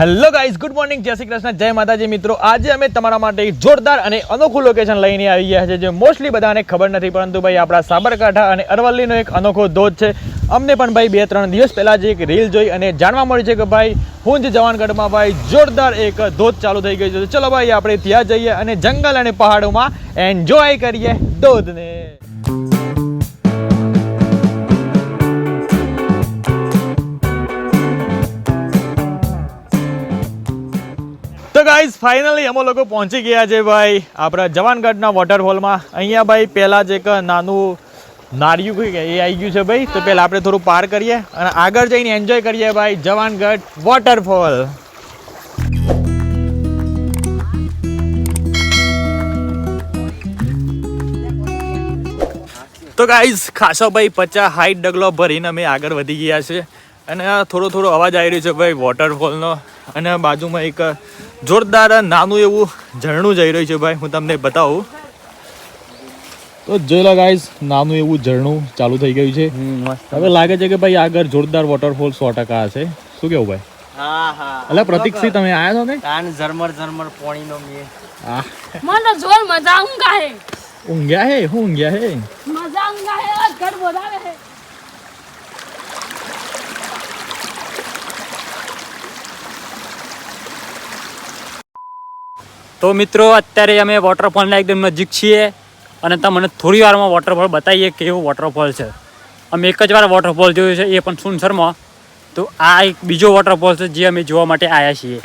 Hello guys good morning જય શ્રી કૃષ્ણ, જય માતાજી મિત્રો. આજે અમે તમારા માટે એક જોરદાર અને અનોખું લોકેશન લઈને આવી ગયા છે, જે મોસ્ટલી બધાને ખબર નથી, પરંતુ ભાઈ આપણા સાબરકાંઠા અને અરવલ્લીનો એક અનોખો ધોધ છે. અમને પણ ભાઈ બે ત્રણ દિવસ પહેલાં જ એક રીલ જોઈ અને જાણવા મળ્યું છે કે ભાઈ હુંજ જવાનગઢમાં ભાઈ જોરદાર એક ધોધ ચાલુ થઈ ગઈ છે. ચલો ભાઈ આપણે ત્યાં જઈએ અને જંગલ અને પહાડોમાં એન્જોય કરીએ ધોધને. તો ગાઈઝ ફાઇનલી અમે લોકો પહોંચી ગયા છે ભાઈ, આપણા જવાનગઢના વોટરફોલમાં અહીંયા ભાઈ પહેલાં જે એક નાનું નારિયું એ આવી ગયું છે ભાઈ, તો પહેલાં આપણે થોડું પાર કરીએ અને આગળ જઈને એન્જોય કરીએ ભાઈ જવાનગઢ વોટરફોલ તો ગાઈઝ ખાસો ભાઈ પચાસ હાઈટ ડગલો ભરીને અમે આગળ વધી ગયા છે. અને થોડો થોડો અવાજ આવી રહ્યો છે ભાઈ વોટરફોલનો અને બાજુમાં એક જોરદાર નાનું એવું ઝરણું જઈ રહ્યું છે ભાઈ હું તમને બતાવું. તો જોઈ લો ગાઈઝ નાનું એવું ઝરણું ચાલુ થઈ ગયું છે. હવે લાગે છે કે ભાઈ આગળ જોરદાર વોટરફોલ સો ટકા હશે. શું કેવું ભાઈ? હા હા. એટલે પ્રતિકસિંહ તમે આયા છો ને કાન ઝરમર ઝરમર પોણીનો મે. આ મને જોર મજા ઊંઘા હે ઊંઘ્યા હે? હું ઊંઘ્યા હે? મજા ઊંઘા હે ઘર બોલાવે હે. તો મિત્રો અત્યારે અમે વોટરફોલના એકદમ નજીક છીએ અને તમને થોડી વારમાં વોટરફોલ બતાવીએ કેવું વોટરફોલ છે. અમે એક જ વાર વોટરફોલ જોયું છે એ પણ સુનસરમાં. તો આ એક બીજો વોટરફોલ છે જે અમે જોવા માટે આવ્યા છીએ.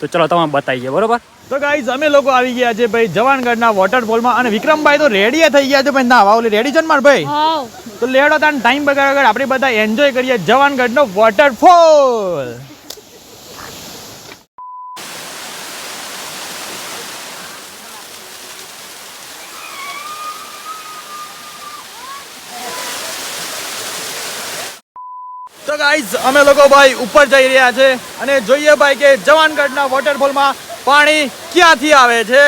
તો ચલો તમે બતાવીએ બરોબર? તો ગાઈઝ અમે લોકો આવી ગયા છે ભાઈ જવાનગઢના વોટરફોલમાં અને વિક્રમભાઈ તો રેડી થઈ ગયા છે ભાઈ. ના વાવલી રેડી છે ને માર ભાઈ? તો લેડો તાન ટાઈમ બગાડ આપણે બધા એન્જોય કરીએ જવાનગઢનો વોટરફોલ ગાઈઝ અમે લોકો ભાઈ ઉપર જઈ રહ્યા છે અને જોઈએ ભાઈ કે જવાનગઢના વોટરફોલમાં પાણી ક્યાંથી આવે છે?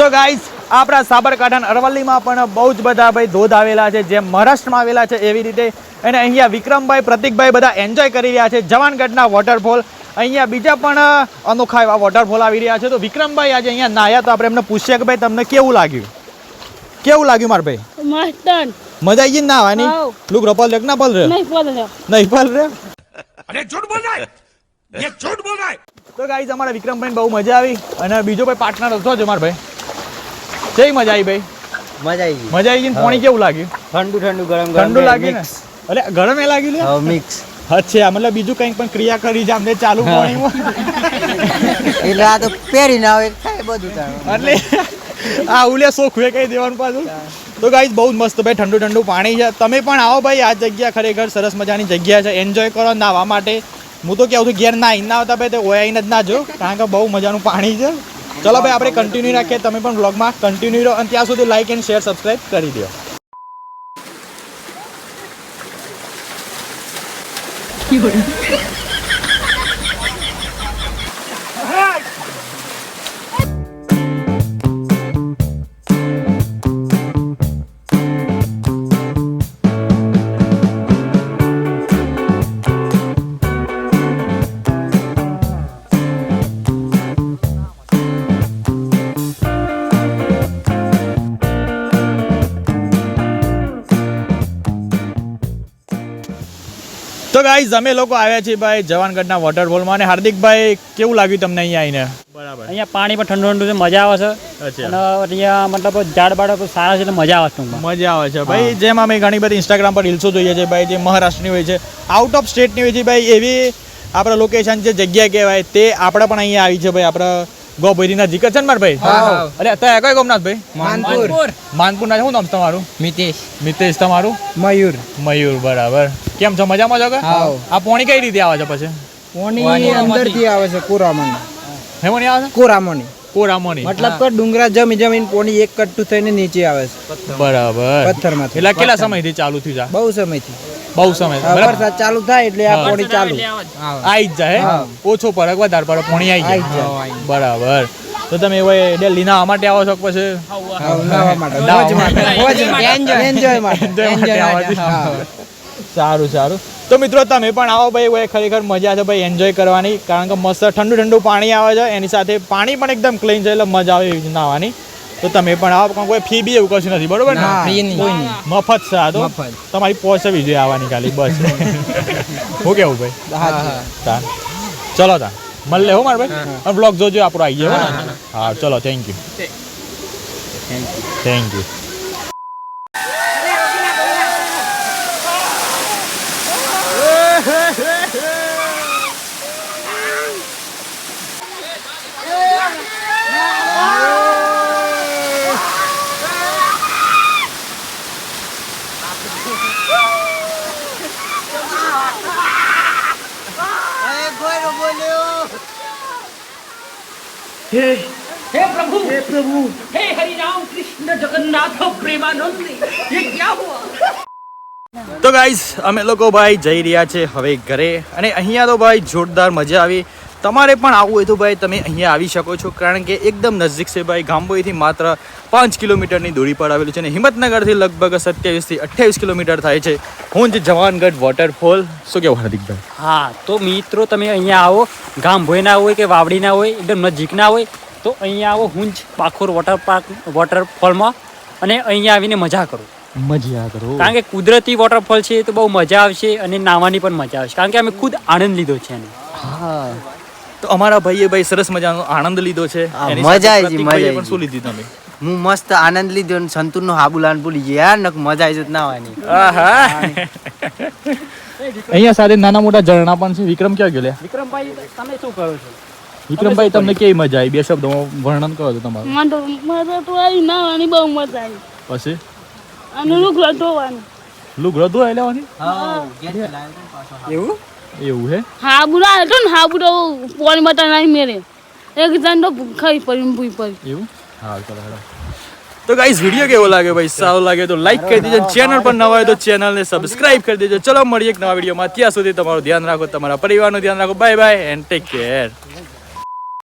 તો ગાઈઝ આપણા સાબરકાંઠા અરવલ્લીમાં પણ બહુ જ બધા ભાઈ ધોધ આવેલા છે જેમ મહારાષ્ટ્રમાં આવેલા છે એવી રીતે. અને અહીંયા વિક્રમભાઈ પ્રતિકભાઈ બધા એન્જોય કરી રહ્યા છે જવાનગઢના વોટરફોલ અહીંયા બીજા પણ અનોખા એવા વોટરફોલ આવી રહ્યા છે. તો વિક્રમભાઈ આજે અહીંયા નાયા તો આપણે એમને પૂછીએ કે ભાઈ તમને કેવું લાગ્યું? કેવું લાગ્યું મારા ભાઈ? મસ્તન મજા આવી ગઈ ને નાવાની? લુક રપલ રેક ના પલ રે નહીં બોલે નહીં પલ રે તો ગાઈઝ અમારા વિક્રમભાઈ બહુ મજા આવી. અને બીજો ભાઈ પાર્ટનર હતો જ મારા ભાઈ? કેવી મજા આવી ભાઈ. મજા આવી ગઈ. મજા આવી ગઈ પાણી કેવું લાગ્યું? ઠંડુ ઠંડુ ગરમ ગરમ ઠંડુ લાગ્યું ને? અરે ગરમ એ લાગ્યું ને મિક્સ અચ્છા મતલબ બીજું કંઈક પણ ક્રિયા કરી છે અમને ચાલુ પાણીમાં? એટલે આ તો પહેરીને આવે થાય બધું એટલે આ ઉલે શોખ કહી દેવાનું પાછું? તો ગાઈઝ બહુ જ મસ્ત ભાઈ ઠંડુ ઠંડુ પાણી છે. તમે પણ આવો ભાઈ આ જગ્યા ખરેખર સરસ મજાની જગ્યા છે. એન્જોય કરો નાવા માટે. હું તો કેવું છું ઘેર ના ના આવતા ભાઈ તે ઓયા આવીને જ ના જો કારણ કે બહુ મજાનું પાણી છે. ચલો ભાઈ, આપણે કન્ટિન્યુ રાખીએ. તમે પણ બ્લોગમાં કન્ટિન્યુ રહો અને ત્યાં સુધી લાઇક એન્ડ શેર સબસ્ક્રાઈબ કરી દો. તો ગાઈઝ અમે લોકો આવ્યા છીએ ભાઈ જવાનગઢના વોટરફોલમાં અને હાર્દિકભાઈ કેવું લાગ્યું તમને અહીંયા આવીને? બરાબર. અહીંયા પાણી પણ ઠંડુ ઠંડુ છે મજા આવે છે. અને અહીંયા મતલબ ઝાડ બાડ સારા છે એટલે મજા આવે છે મજા આવે છે. ભાઈ જેમ અમે ઘણી બધી ઇન્સ્ટાગ્રામ પર રીલ્સો જોઈએ છે ભાઈ જે મહારાષ્ટ્રની હોય છે આઉટ ઓફ સ્ટેટની હોય છે ભાઈ એવી આપણા લોકેશન જે જગ્યા કહેવાય તે આપણે પણ અહીંયા આવી છે ભાઈ આપણા ગોભઈથી જીકર છે ને મારા ભાઈ. અરે અત્યારે કઈ ગોમનાથ ભાઈ? માનપુર. માનપુર. ના શું નામ તમારું? મિતેશ. મિતેશ તમારું? મયુર. મયુર બરાબર. કેમ છો મજામાં છો કે આ પોણી કઈ રીતે આવે છે પછી? પોણી અંદરથી આવે છે કોરામણ. હેમણી આવે છે? કોરામણી. કોરામણી. મતલબ કે ડુંગરા જમી જમીન પોણી એક કટ્ટુ થઈને નીચે આવે છે. બરાબર. પથ્થરમાંથી. એટલે કેટલા સમયથી ચાલુ થયું છે બહુ સમયથી. બહુ સમય વરસાદ ચાલુ થાય એટલે આ પોણી ચાલુ. આઈ જ જાય ઓછો ફરક વધારે પડે પોણી આઈ આઈ જાય. બરાબર. તો તમે એવા ડેલી નાવા માટે આવો છો પછી. સારું સારું. તો મિત્રો તમે પણ આવો ભાઈ ખરેખર મજા છે ભાઈ એન્જોય કરવાની. કારણ કે મસ્ત ઠંડુ ઠંડુ પાણી આવે છે. એની સાથે પાણી પણ એકદમ ક્લીન છે એટલે મજા આવે નાવાની તો તમે પણ આવો પણ કોઈ ફી બી એવું કશું નથી બરોબર ને? ફી નહીં. મફત તો. તમારી પહોંચવી જોઈએ આવવાની ખાલી બસ. હું કેવું ભાઈ? હા, ચલો તા. મળે હો મારા ભાઈ? અને બ્લોગ જોજો આપણો આવી જાય હા ચલો હા you thank you thank you હે હે પ્રભુ! હે પ્રભુ! હે હરિરામ કૃષ્ણ જગન્નાથ પ્રેમાનંદ! એ ક્યાં હુઆ તો ગાઈઝ અમે લોકો ભાઈ જઈ રહ્યા છે હવે ઘરે અને અહીંયા તો ભાઈ જોરદાર મજા આવી. તમારે પણ આવવું હોય તો ભાઈ તમે અહીંયા આવી શકો છો કારણ કે એકદમ નજીક છે ભાઈ ગામબોઈથી માત્ર પાંચ કિલોમીટરની દૂરી પર આવેલું છે અને હિંમતનગરથી લગભગ સત્યાવીસથી અઠ્યાવીસ કિલોમીટર થાય છે. હું જ જવાનગઢ વોટરફોલ શું કેવું હાર્દિકભાઈ હા તો મિત્રો તમે અહીંયા આવો ગામભોઈના હોય કે વાવડીના હોય એકદમ નજીકના હોય તો અહીંયા આવો હુંજ પાખોર વોટર પાર્ક વોટરફોલમાં અને અહીંયા આવીને મજા કરો. મજા કરો. કારણ કે કુદરતી વોટરફોલ છે તો બહુ મજા આવશે અને નાહવાની પણ મજા આવશે કારણ કે અમે ખુદ આનંદ લીધો છે એનો. તો અમારા ભાઈએ ભાઈ સરસ મજાનો આનંદ લીધો છે. મજા આવી મજા પણ શું લીધી તમે? હું મસ્ત આનંદ લીધો અને સંતુર નો હાબુલાન ભૂલી ગયા. યાર નક મજા આવી જત ના આવવાની અહીંયા સાથે નાના મોટા ઝરણા પણ છે. વિક્રમ ક્યાં ગયો લે વિક્રમભાઈ તમે શું કરો છો? વિક્રમભાઈ તમને કેવી મજા આવી બે શબ્દોમાં વર્ણન કરો તો તમારું. મને તો મને તો આવી નાવાની બહુ મજા આવી પછી? અને લુગડો ધોવાની. લુગડો ધોવા લેવાની એવું? એવું હે? હાબુડા હતો ને હાબુડો પોણી બટા નહીં મેરે. એક જણ તો ખાઈ પડી ભૂઈ પડી. એવું? હા ચાલો હેડો તો ગાઈસ વિડિયો કેવો લાગ્યો ભાઈ? સારો લાગે તો લાઈક કરી દેજો ચેનલ પર નવા હોય તો ચેનલને સબસ્ક્રાઇબ કરી દેજો. ચલો મળીએ એક નવા વિડીયોમાં ત્યાં સુધી તમારું ધ્યાન રાખો તમારા પરિવારનું ધ્યાન રાખો. Bye bye and take care